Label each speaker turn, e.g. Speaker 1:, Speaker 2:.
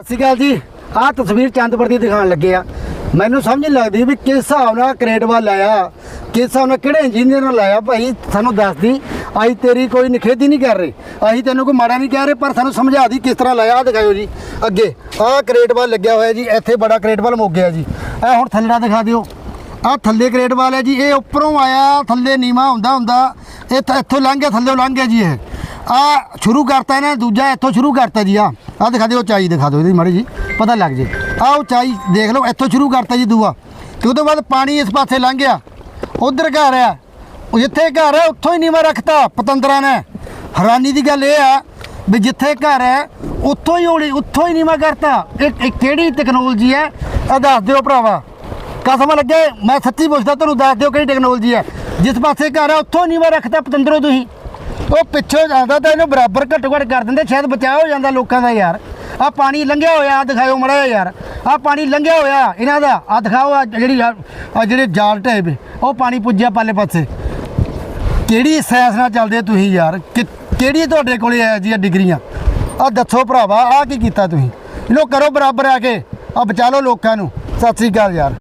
Speaker 1: ਸਤਿ ਸ਼੍ਰੀ ਅਕਾਲ ਜੀ। ਆਹ ਤਸਵੀਰ ਚੰਦਪੁਰ ਦੀ ਦਿਖਾਉਣ ਲੱਗੇ ਆ। ਮੈਨੂੰ ਸਮਝ ਨਹੀਂ ਲੱਗਦੀ ਵੀ ਕਿਸ ਹਿਸਾਬ ਨਾਲ ਕਰੇਟ ਲਾਇਆ ਕਿਸ ਹਿਸਾਬ ਨਾਲ ਕਿਹੜੇ ਇੰਜੀਨੀਅਰ ਨਾਲ ਲਾਇਆ ਭਾਈ, ਸਾਨੂੰ ਦੱਸਦੀ ਅਸੀਂ ਤੇਰੀ ਕੋਈ ਨਿਖੇਧੀ ਨਹੀਂ ਕਰ ਰਹੇ। ਅਸੀਂ ਤੈਨੂੰ ਕੋਈ ਮਾੜਾ ਨਹੀਂ ਕਹਿ ਰਹੇ, ਪਰ ਸਾਨੂੰ ਸਮਝਾ ਦੀ ਕਿਸ ਤਰ੍ਹਾਂ ਲਾਇਆ। ਆਹ ਦਿਖਾਇਓ ਜੀ। ਅੱਗੇ, ਆਹ ਕਰੇਟ ਲੱਗਿਆ ਹੋਇਆ ਜੀ। ਇੱਥੇ ਬੜਾ ਕਰੇਟ ਵੱਲ ਮੁੱਕ ਗਿਆ ਜੀ। ਇਹ ਹੁਣ ਥੱਲੜਾ ਦਿਖਾ ਦਿਓ। ਆਹ ਥੱਲੇ ਕਰੇਟ ਵਾਲ ਹੈ ਜੀ। ਇਹ ਉੱਪਰੋਂ ਆਇਆ। ਥੱਲੇ ਨੀਵਾ ਹੁੰਦਾ ਹੁੰਦਾ। ਇਹ ਇੱਥੋਂ ਲੰਘ ਗਿਆ, ਥੱਲੇ ਲੰਘ ਗਿਆ ਜੀ ਇਹ। ਆ ਸ਼ੁਰੂ ਕਰਤਾ ਇਹਨੇ ਦੂਜਾ ਇੱਥੋਂ ਸ਼ੁਰੂ ਕਰਤਾ ਜੀ, ਆ। ਆ ਦਿਖਾ ਦਿਓ ਉਚਾਈ ਦਿਖਾ ਦਿਓ ਇਹਦੀ, ਮਾੜੀ ਜੀ, ਪਤਾ ਲੱਗ ਜੇ। ਆ ਉਚਾਈ ਦੇਖ ਲਓ, ਇੱਥੋਂ ਸ਼ੁਰੂ ਕਰਤਾ ਜੀ ਦੂਆ। ਤੇ ਉਹਦੇ ਬਾਅਦ ਪਾਣੀ ਇਸ ਪਾਸੇ ਲੰਘ ਗਿਆ। ਉਧਰ ਘਰ ਆ। ਜਿੱਥੇ ਘਰ ਹੈ ਉੱਥੋਂ ਹੀ ਨੀਵਾ ਰੱਖਤਾ ਪਤੰਦਰਾਂ ਨੇ। ਹੈਰਾਨੀ ਦੀ ਗੱਲ ਇਹ ਆ ਵੀ ਜਿੱਥੇ ਘਰ ਹੈ, ਉੱਥੋਂ ਹੀ ਹੋਲੀ, ਉੱਥੋਂ ਹੀ ਨੀਵਾ ਕਰਤਾ। ਇਹ ਕਿਹੜੀ ਟੈਕਨੋਲੋਜੀ ਹੈ? ਆ ਦੱਸ ਦਿਓ ਭਰਾਵਾ। ਕਸਮ ਲੱਗੇ, ਮੈਂ ਸੱਚੀ ਪੁੱਛਦਾ, ਤੁਹਾਨੂੰ ਦੱਸ ਦਿਓ ਕਿਹੜੀ ਟੈਕਨੋਲੋਜੀ ਹੈ। ਜਿਸ ਪਾਸੇ ਘਰ ਹੈ ਉੱਥੋਂ ਨੀਵਾ ਰੱਖਤਾ ਪਤੰਦਰੋਂ ਤੁਸੀਂ। ਉਹ ਪਿੱਛੋਂ ਜਾਂਦਾ ਤਾਂ ਇਹਨੂੰ ਬਰਾਬਰ ਘੱਟੋ ਘੱਟ ਕਰ ਦਿੰਦੇ, ਸ਼ਾਇਦ ਬਚਾਅ ਹੋ ਜਾਂਦਾ ਲੋਕਾਂ ਦਾ ਯਾਰ। ਆ ਪਾਣੀ ਲੰਘਿਆ ਹੋਇਆ, ਆਹ ਦਿਖਾਓ ਮੜਾ ਯਾਰ। ਆ ਪਾਣੀ ਲੰਘਿਆ ਹੋਇਆ, ਇਹਨਾਂ ਦਾ। ਆ ਦਿਖਾਓ ਆ ਜਿਹੜੀ ਆ ਜਿਹੜੇ ਜਾਲ ਢੇ ਉਹ ਪਾਣੀ ਪੁੱਜਿਆ ਪਾਲੇ ਪਾਸੇ। ਕਿਹੜੀ ਸੈਂਸ ਨਾਲ ਚੱਲਦੇ ਤੁਸੀਂ ਯਾਰ? ਕਿ- ਕਿਹੜੀ ਤੁਹਾਡੇ ਕੋਲੇ ਆ ਜੀ ਡਿਗਰੀਆਂ? ਆ ਦੱਸੋ ਭਰਾਵਾ ਆ ਕੀ ਕੀਤਾ ਤੁਸੀਂ? ਇਹਨੂੰ ਕਰੋ ਬਰਾਬਰ ਆ ਕੇ। ਆ ਬਚਾ ਲਓ ਲੋਕਾਂ ਨੂੰ। ਸਤਿ ਸ੍ਰੀ ਅਕਾਲ ਯਾਰ।